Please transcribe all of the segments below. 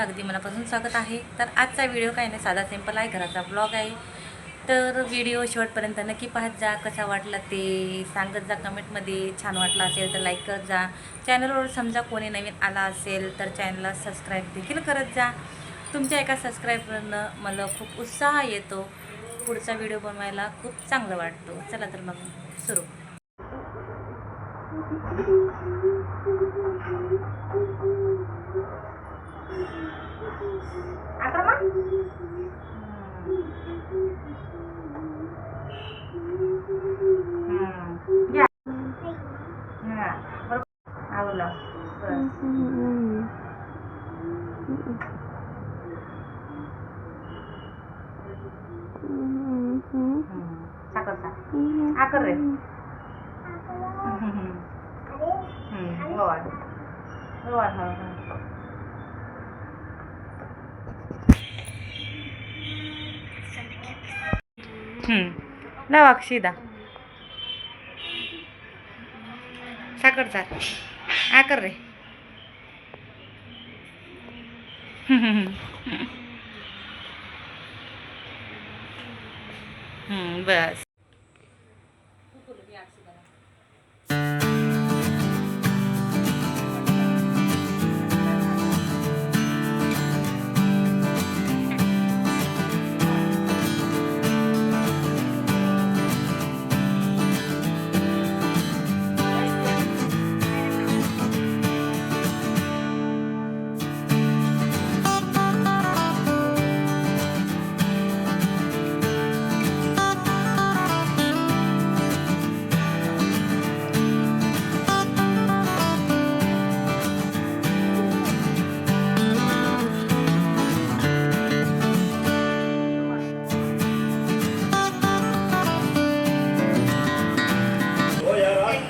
तुमचं अगदी मनापासून स्वागत आहे. तर आजचा व्हिडिओ काय नाही साधा सिंपल आहे घराचा ब्लॉग आहे. तर व्हिडिओ शेवटपर्यंत नक्की पाहत जा कसा वाटला ते सांगत जा कमेंटमध्ये. छान वाटला असेल तर लाईक करत जा. चॅनलवर समजा कोणी नवीन आला असेल तर चॅनलला सबस्क्राईब देखील करत जा. तुमच्या एका सबस्क्राईबरनं मला खूप उत्साह येतो. पुढचा व्हिडिओ बनवायला खूप चांगलं वाटतो. चला तर मग सुरू. साखर साखर आकर रे गोड गोड हो हो लाव अक्षिदा साखर साख आकर रे हम्म, बस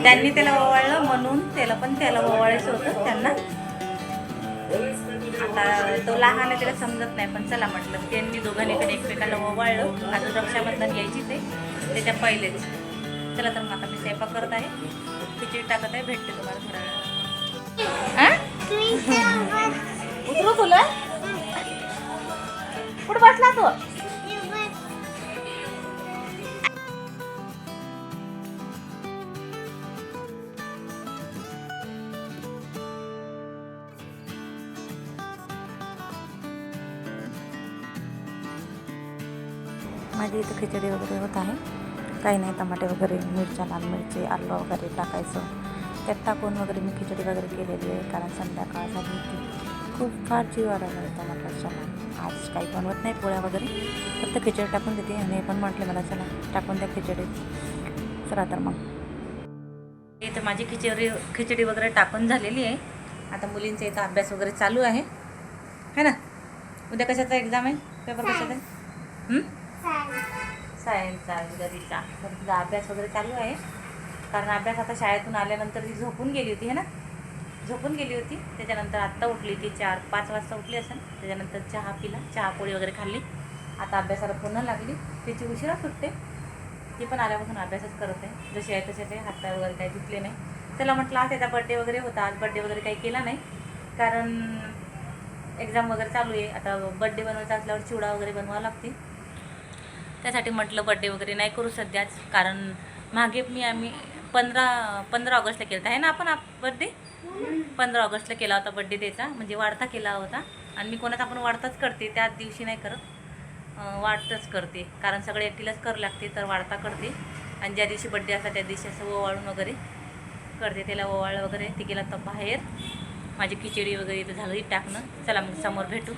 त्यांनी त्याला ओवाळलं म्हणून त्याला पण त्याला ओवाळायचं होतं त्यांना. आता तो लहान आहे त्याला समजत नाही पण चला म्हटलं त्यांनी दोघांनी पण एकमेकाला ओवाळलं. आता रक्षाबंधन यायची ते त्याच्या पहिलेच. चला तर मग आता मी स्वयंपाक करत आहे. खिचडी टाकत आहे भेटते तुम्हाला थोड्या उतरू तुला कुठं बसला तू? माझी इथं खिचडी वगैरे होत आहे. काही नाही टमाटे वगैरे मिरच्या लाल मिरची आलं वगैरे टाकायचं. त्यात टाकून वगैरे मी खिचडी वगैरे केलेली आहे कारण संध्याकाळ झाली होती खूप फार जीव आलेला होता म्हटलं चला आज काही बनवत नाही पोळ्या वगैरे फक्त खिचडी टाकून देते आणि हे पण म्हटले मला चला टाकून द्या खिचडी. चला तर मग. इथं माझी खिचडी खिचडी वगैरे टाकून झालेली आहे. आता मुलींचा इथं अभ्यास वगैरे चालू आहे. है ना? उद्या कशाचा एक्झाम आहे? पेपर कशाचा आहे? हं? सायन्सचा गरीचा तर तिचा अभ्यास वगैरे चालू आहे. कारण अभ्यास आता शाळेतून आल्यानंतर ती झोपून गेली होती है ना? झोपून गेली होती. त्याच्यानंतर आत्ता उठली ती चार पाच वाजता उठली असेल. त्याच्यानंतर चहा पिला चहा पोळी वगैरे खाल्ली. आता अभ्यासाला पुन्हा लागली. तिची उशिरा सुटते. ती पण आल्यापासून अभ्यासच करत आहे. जशी आहे तसे हातपाय वगैरे काही धुतले नाही. त्याला म्हटलं आज त्याचा बड्डे वगैरे होता. आज बड्डे वगैरे काही केला नाही. कारण एक्झाम वगैरे चालू आहे. आता बड्डे बनवायचा असल्यावर चिवडा वगैरे बनवावा लागते. त्यासाठी म्हटलं बड्डे वगैरे नाही करू सध्याच कारण मागे मी आम्ही पंधरा पंधरा ऑगस्टला केला होता. आहे ना आपण आप बड्डे पंधरा ऑगस्टला केला होता बड्डे त्याचा म्हणजे वाढता केला होता. आणि मी कोणाचा आपण वाढताच करते त्याच दिवशी नाही करत. अं, वाढताच करते. कारण सगळे एकटीलाच करावं लागते तर वाढता करते. आणि ज्या दिवशी बड्डे असतात त्या दिवशी असं ओवाळून वगैरे करते. त्याला ओवाळ वगैरे ते केला तर बाहेर. माझी खिचडी वगैरे इथं झालं टाकणं. चला मग समोर भेटू.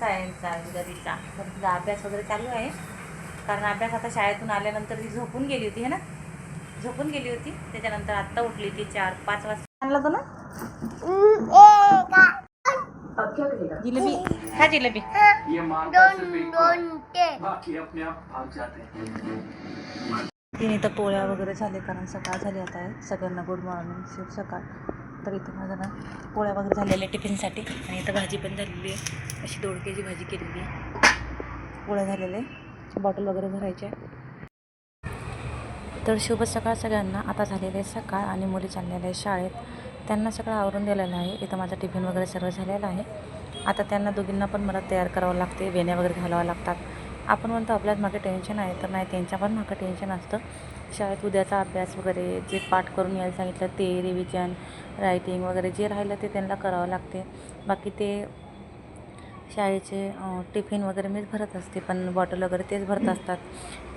सायन्सचा गरीचा तर तिचा अभ्यास वगैरे चालू आहे. कारण अभ्यास आता शाळेतून आल्यानंतर ती झोपून गेली होती है ना? झोपून गेली होती. त्याच्यानंतर आत्ता उठली ती चार पाच वाजता. आणला तो ना? जिलेबी. खा जिलेबी. हैं तिने तर पोळ्या वगैरे झाले कारण सकाळ झाली आता आहे. सगळ्यांना गुड मॉर्निंग शुभ सकाळ. तर इथं माझं ना पोळ्या वगैरे झालेल्या टिफिनसाठी. आणि इथं भाजी पण झालेली आहे. अशी दोडक्याची भाजी केलेली आहे. पोळ्या झालेल्या आहे बॉटल वगैरे भरायच्या तर शुभ सकाळ सगळ्यांना. आता झालेले आहे सकाळ आणि मुली चाललेल्या आहे शाळेत. त्यांना सगळं आवरून दिलेलं आहे. इथं माझा टिफिन वगैरे सर्व झालेला आहे. आता त्यांना दोघींना पण मला तयार करावं लागते. वेण्या वगैरे घालावं लागतात. आपण म्हणतो आपल्याच मागे टेन्शन आहे तर नाही त्यांच्या पण मागं टेन्शन असतं. शाळेत उद्याचा अभ्यास वगैरे जे पाठ करून यायला सांगितलं ते रिव्हिजन रायटिंग वगैरे जे राहिलं ते त्यांना करावं लागते. बाकी ते शाळेचे टिफिन वगैरे मीच भरत असते पण बॉटल वगैरे तेच भरत असतात.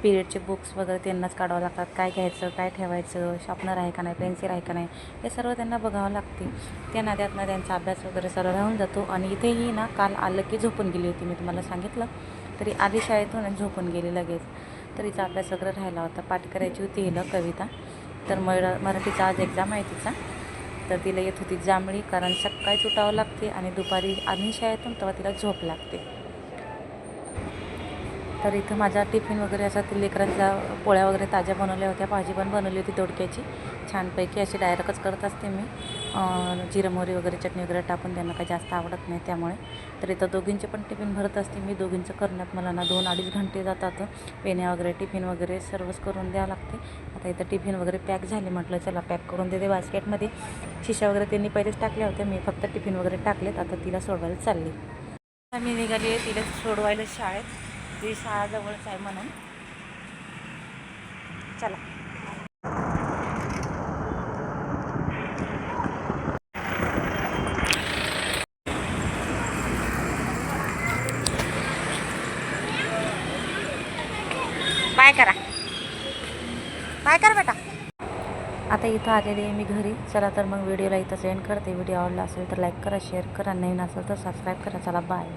पिरियडचे बुक्स वगैरे त्यांनाच काढावं लागतात. काय घ्यायचं काय ठेवायचं शॉपनर आहे का नाही पेन्सिल आहे का नाही हे सर्व त्यांना बघावं लागते. त्या नाद्यातनं त्यांचा अभ्यास वगैरे सर्व राहून जातो. आणि इथेही ना काल आलं की झोपून गेली होती मी तुम्हाला सांगितलं. तरी आधी शाळेतून झोपून गेली लगेच. तर हिचा अभ्यास वगैरे राहिला होता. पाठ करायची होती हिला कविता. तर मरा मराठीचा आज एक्झाम आहे तिचा. तर तिला येत होती जांभळी कारण सकाळीच उठावं लागते आणि दुपारी आधी शाळेतून तेव्हा तिला झोप लागते. तर इथं माझा टिफिन वगैरे असा ते लेकरांचा पोळ्या वगैरे ताज्या बनवल्या होत्या. भाजी पण बनवली होती दोडक्याची. छानपैकी अशी डायरेक्टच करत असते मी. अं, जिरं मोहरी वगैरे चटणी वगैरे टाकून त्यांना काही जास्त आवडत नाही त्यामुळे. तर इथं दोघींचे पण टिफिन भरत असते. मी दोघींचं करण्यात मला ना दोन अडीच घंटे जातात. पेण्या वगैरे टिफिन वगैरे सर्वच करून द्यावं लागते. आता इथं टिफिन वगैरे पॅक झाले म्हटलं चला पॅक करून देते बास्केटमध्ये. शिशा वगैरे त्यांनी पहिलेच टाकल्या होत्या. मी फक्त टिफिन वगैरे टाकलेत. आता तिला सोडवायला चालली. मी निघाली आहे. तिला सोडवायला शाळेत. ती शाळा जवळच आहे म्हणून. चला. बाय करा. बाय कर बेटा. आता इथं आलेली आहे मी घरी. चला तर मग व्हिडिओला इथं सेंड करते. व्हिडिओ आवडला असेल तर लाईक करा शेअर करा. नवीन असेल तर सबस्क्राईब करा. चला बाय